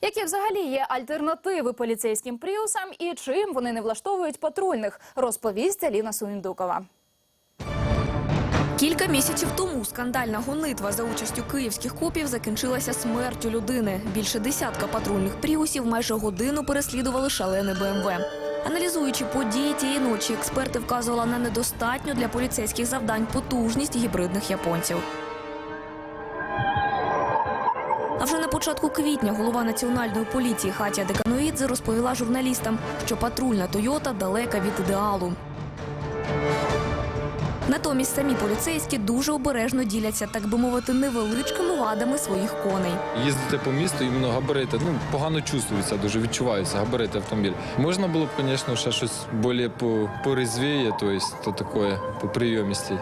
Які взагалі є альтернативи поліцейським пріусам і чим вони не влаштовують патрульних, розповість Аліна Суіндукова. Кілька місяців тому скандальна гонитва за участю київських копів закінчилася смертю людини. Більше десятка патрульних пріусів майже годину переслідували шалене БМВ. Аналізуючи події тієї ночі, експерти вказували на недостатню для поліцейських завдань потужність гібридних японців. А вже на початку квітня голова національної поліції Хатія Деканоїдзе розповіла журналістам, що патрульна Тойота далека від ідеалу. Натомість самі поліцейські дуже обережно діляться, так би мовити, невеличкими вадами своїх коней. Їздити по місту, іменно габарити, ну погано чувствується, дуже відчуваються габарити автомобіля. Можна було б, звісно, ще щось більш по, порезвіє, то есть, то таке, по прийомісті.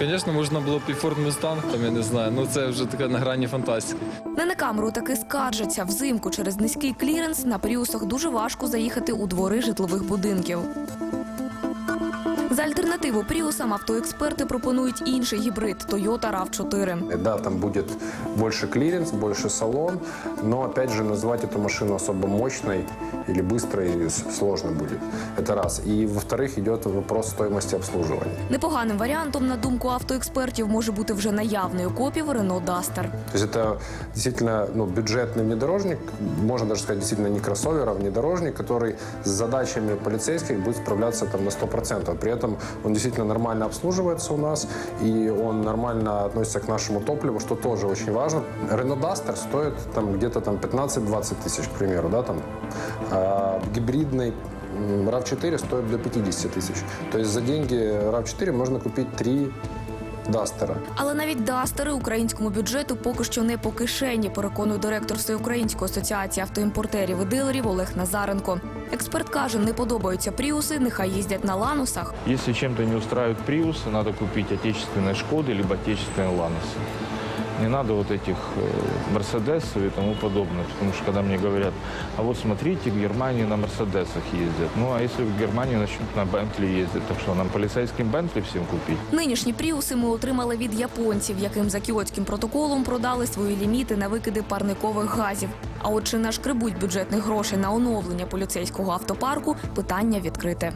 Звісно, можна було б і Ford Mustang, там я не знаю, ну це вже така на грані фантастики. Не на камеру таки скаржаться. Взимку через низький кліренс на пріусах дуже важко заїхати у двори житлових будинків. За альтернативу пріусам автоексперти пропонують інший гібрид Toyota RAV4. Да, там будет больше клиренс, больше салон, но опять же назвать эту машину особо мощной или быстрой с- сложно будет. Это раз. И во-вторых, идет вопрос стоимости обслуживания. Непоганим варіантом, на думку автоекспертів, може бути вже наявний у копів Renault Duster. То есть это действительно ну, бюджетный внедорожник, можно даже сказать, действительно не кроссовер, а внедорожник, который с задачами полицейских будет справляться там, на 100%. При этом он действительно нормально обслуживается у нас, и он нормально относится к нашему топливу, что тоже очень важно. Renault Duster стоит там, где-то там 15-20 тысяч, к примеру, да, там. А гибридный м, RAV4 стоит до 50 тысяч. То есть за деньги RAV4 можно купить три Дастера. Але навіть дастери українському бюджету поки що не по кишені, переконує директор Всеукраїнської асоціації автоімпортерів і дилерів Олег Назаренко. Експерт каже, не подобаються пріуси, нехай їздять на ланусах. Если чем-то не устраивают приусы, надо купить отечественные Шкоды либо отечественные Ланосы. Не надо вот этих э, Мерседесов и тому подобное. Потому что когда мне говорят, а вот смотрите, в Германии на Мерседесах ездят. Ну а если в Германии начнут на Бентли ездить, так что нам полицейским Бентли всем купить? Нинішні пріуси ми отримали від японців, яким за кіотським протоколом продали свої ліміти на викиди парникових газів. А от чи нашкребуть бюджетних грошей на оновлення поліцейського автопарку, питання відкрите.